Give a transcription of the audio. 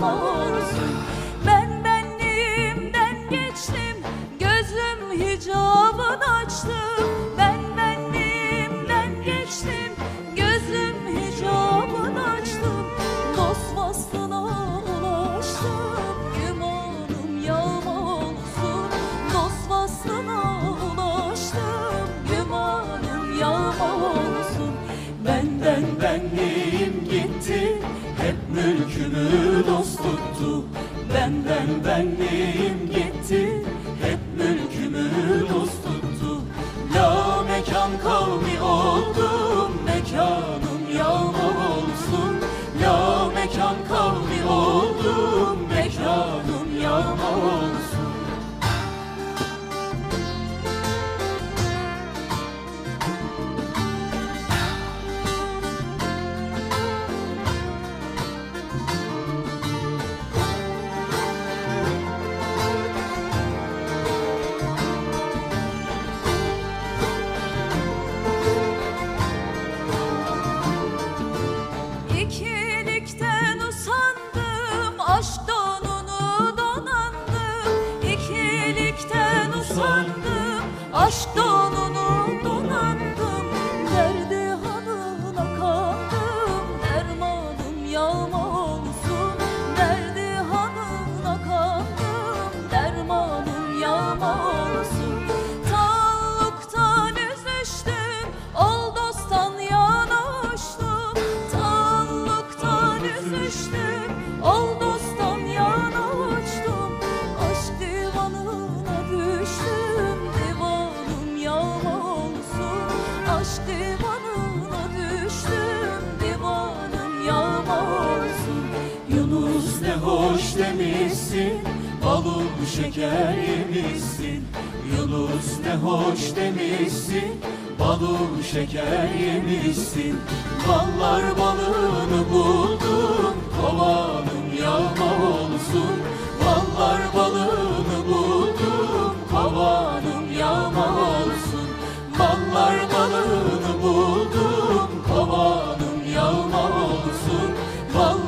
Ben benliğimden geçtim Gözüm hicabın açtı. Ben benliğimden geçtim Gözüm hicabın açtım Dost ulaştım Gümanım yağma olsun. Dost ulaştım Gümanım yağma olsun. Benden benliğim gitti hep mülkümü ben ben ben neyim demişsin. Pamuk şeker yemişsin. Yunus ne hoş demişsin. Balım şeker yemişsin. Ballar balını buldum Kovanım yağma olsun. Ballar balını buldum Kovanım yağma olsun. Ballar balını buldum Kovanım yağma olsun. Ballar